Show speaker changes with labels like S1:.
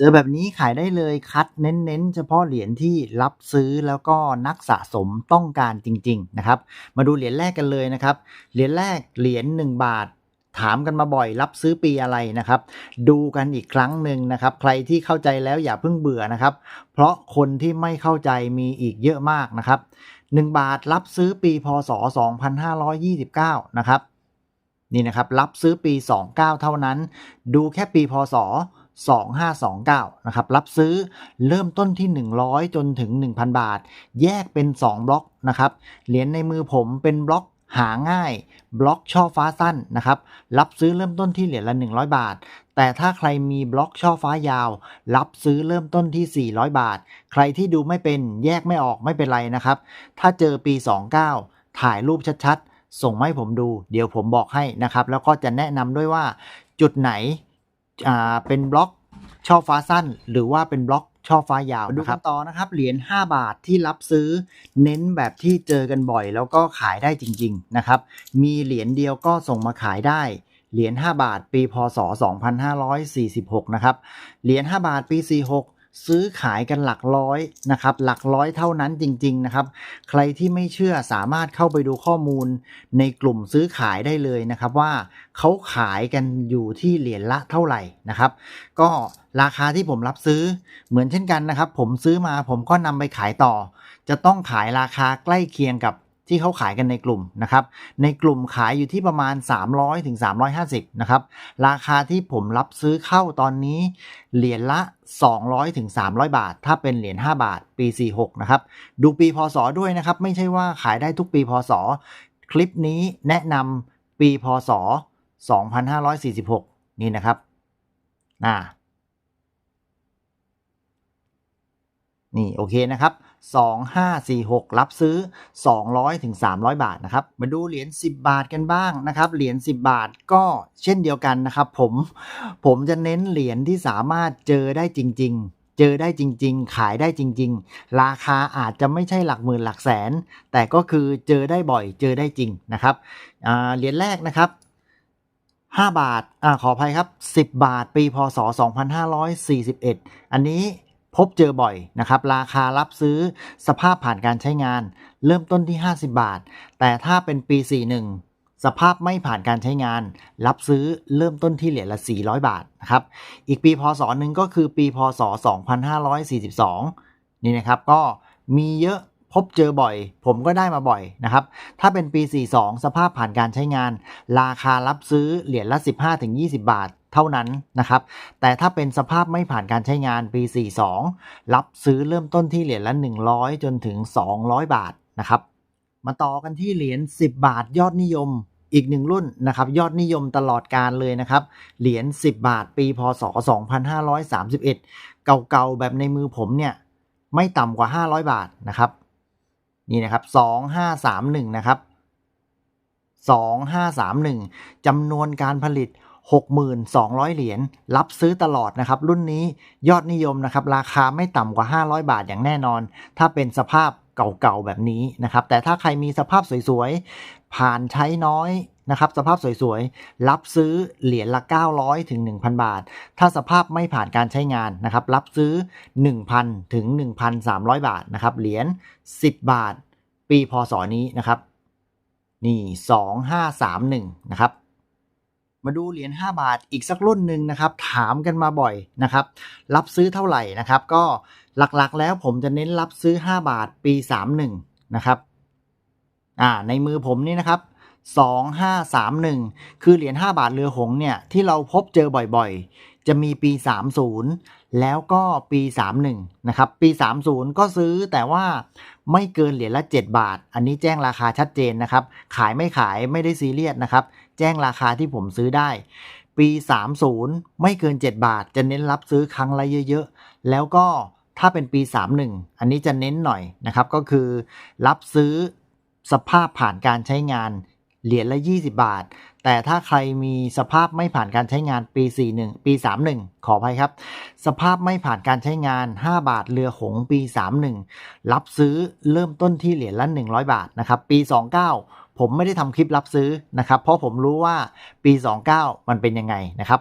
S1: เจอแบบนี้ขายได้เลยคัดเน้นๆ เฉพาะเหรียญที่รับซื้อแล้วก็นักสะสมต้องการจริง ๆ นะครับ มาดูเหรียญแรกกันเลยนะครับ เหรียญแรกเหรียญ1บาท ถามกันมาบ่อยรับซื้อปีอะไรนะครับ ดูกันอีกครั้งหนึ่งนะครับ ใครที่เข้าใจแล้วอย่าเพิ่งเบื่อนะครับ เพราะคนที่ไม่เข้าใจมีอีกเยอะมากนะครับ1บาทรับซื้อปีพศ 2529 นะครับนี่นะครับรับซื้อปี 29 เท่านั้น ดูแค่ปีพศ 2529 นะครับ รับซื้อเริ่มต้นที่ 100 จนถึง 1,000 บาท แยกเป็น 2 บล็อกนะครับ เหรียญในมือผมเป็นบล็อกหาง่าย บล็อกช่อฟ้าสั้นนะครับ รับซื้อเริ่มต้นที่เหรียญละ 100 บาท แต่ถ้าใครมีบล็อกช่อฟ้ายาว รับซื้อเริ่มต้นที่ 400 บาท ใครที่ดูไม่เป็นแยกไม่ออกไม่เป็นไรนะครับ ถ้าเจอปี 29 ถ่ายรูปชัดๆ ส่งมาให้ผมดู เดี๋ยวผมบอกให้นะครับ แล้วก็จะแนะนำด้วยว่าจุดไหน อ่าเป็นบล็อกช่อฟ้าสั้น หรือว่าเป็นบล็อกช่อฟ้ายาวดูกันต่อนะครับ เหรียญ5บาทที่รับซื้อ เน้นแบบที่เจอกันบ่อย แล้วก็ขายได้จริง ๆ นะครับ มีเหรียญเดียวก็ส่งมาขายได้ เหรียญ5บาทปีพศ 2546 นะครับ เหรียญ5บาทปี 46 ซื้อขายกันหลักร้อยนะครับ หลักร้อยเท่านั้นจริง ๆ นะครับ ใครที่ไม่เชื่อสามารถเข้าไปดูข้อมูลในกลุ่มซื้อขายได้เลยนะครับว่าเขาขายกันอยู่ที่เหรียญละเท่าไหร่นะครับ ก็ราคาที่ผมรับซื้อเหมือนเช่นกันนะครับ ผมซื้อมาผมก็นำไปขายต่อ จะต้องขายราคาใกล้เคียงกับ ที่เขาขายกันในกลุ่มนะครับ ในกลุ่มขายอยู่ที่ประมาณ 300ถึง350นะครับ ราคาที่ผมรับซื้อเข้าตอนนี้เหรียญละ 200ถึง300 บาท ถ้าเป็นเหรียญ5บาทปี 46นะครับ ดูปีพศด้วยนะครับ ไม่ใช่ว่าขายได้ทุกปีพศ คลิปนี้แนะนำปีพศ 2546 นี่นะครับอ่า นี่โอเคนะครับ 2546 รับซื้อ 200ถึง300 บาทนะครับ มาดูเหรียญ10 บาทกันบ้างนะครับ เหรียญ10 บาทก็เช่นเดียวกันนะครับ ผมผมจะเน้นเหรียญที่สามารถเจอได้จริงๆเจอได้จริง ๆ ขายได้จริง ๆ ราคาอาจจะไม่ใช่หลักหมื่นหลักแสน แต่ก็คือเจอได้บ่อย เจอได้จริงนะครับเหรียญแรกนะครับ 5 บาทอาขออภัยครับ 10 บาท ปีพศ 2541 อันนี้ พบเจอบ่อยนะครับ ราคารับซื้อสภาพผ่านการใช้งาน เริ่มต้นที่ 50 บาท แต่ถ้าเป็นปี 41 สภาพไม่ผ่านการใช้งาน รับซื้อเริ่มต้นที่เหรียญละ 400 บาทนะครับ อีกปีพศหนึ่งก็คือปีพศ 2542 นี่นะครับก็มีเยอะพบเจอบ่อย ผมก็ได้มาบ่อยนะครับ ถ้าเป็นปี 42 สภาพผ่านการใช้งาน ราคารับซื้อเหรียญละ 15-20 บาท เท่านั้นนะครับ แต่ถ้าเป็นสภาพไม่ผ่านการใช้งานปี 42 รับซื้อเริ่มต้นที่เหรียญละ 100 จนถึง 200 บาทนะครับ มาต่อกันที่เหรียญ 10 บาทยอดนิยมอีกหนึ่งรุ่นนะครับยอดนิยมตลอดการเลยนะครับเหรียญ 10 บาทปีพศ 2531 เก่าๆแบบในมือผมเนี่ยไม่ต่ำกว่า 500 บาทนะครับนี่นะครับ 2531 นะครับ 2531จำนวนการผลิต 6,200 เหรียญรับซื้อตลอดนะครับ รุ่นนี้ยอดนิยมนะครับ ราคาไม่ต่ำกว่า 500 บาทอย่างแน่นอน ถ้าเป็นสภาพเก่าๆแบบนี้นะครับ แต่ถ้าใครมีสภาพสวยๆ ผ่านใช้น้อยนะครับสภาพสวยๆ รับซื้อเหรียญละ 900 ถึง 1,000 บาท ถ้าสภาพไม่ผ่านการใช้งานนะครับ รับซื้อ 1,000 ถึง 1,300 บาทนะครับ เหรียญ 10 บาท ปีพศนี้นะครับ นี่ 2531 นะครับ มาดูเหรียญ5บาทอีกสักรุ่นหนึ่งนะครับ ถามกันมาบ่อยนะครับ รับซื้อเท่าไหร่นะครับ ก็หลักๆแล้วผมจะเน้นรับซื้อ 5 บาทปี 31 นะครับอ่าในมือผมนี่นะครับ 2531 คือเหรียญ5บาทเรือหงเนี่ยที่เราพบเจอบ่อยๆ จะมีปี 30 แล้วก็ปี 31 นะครับ ปี 30 ก็ซื้อแต่ว่าไม่เกินเหรียญละ 7 บาท อันนี้แจ้งราคาชัดเจนนะครับ ขายไม่ขายไม่ได้ซีเรียสนะครับ แจ้งราคาที่ผมซื้อได้ ปี 30 ไม่เกิน 7 บาท จะเน้นรับซื้อครั้งละเยอะๆ แล้วก็ถ้าเป็นปี 31 อันนี้จะเน้นหน่อยนะครับ ก็คือ รับซื้อสภาพผ่านการใช้งานเหรียญละ 20 บาท แต่ถ้าใครมีสภาพไม่ผ่านการใช้งานปี 41 ปี 31 ขออภัยครับ สภาพไม่ผ่านการใช้งาน 5 บาทเรือหงปี 31 รับซื้อเริ่มต้นที่เหรียญละ 100 บาทนะครับ ปี 29 ผมไม่ได้ทำคลิปรับซื้อนะครับ เพราะผมรู้ว่าปี 29 มันเป็นยังไงนะครับ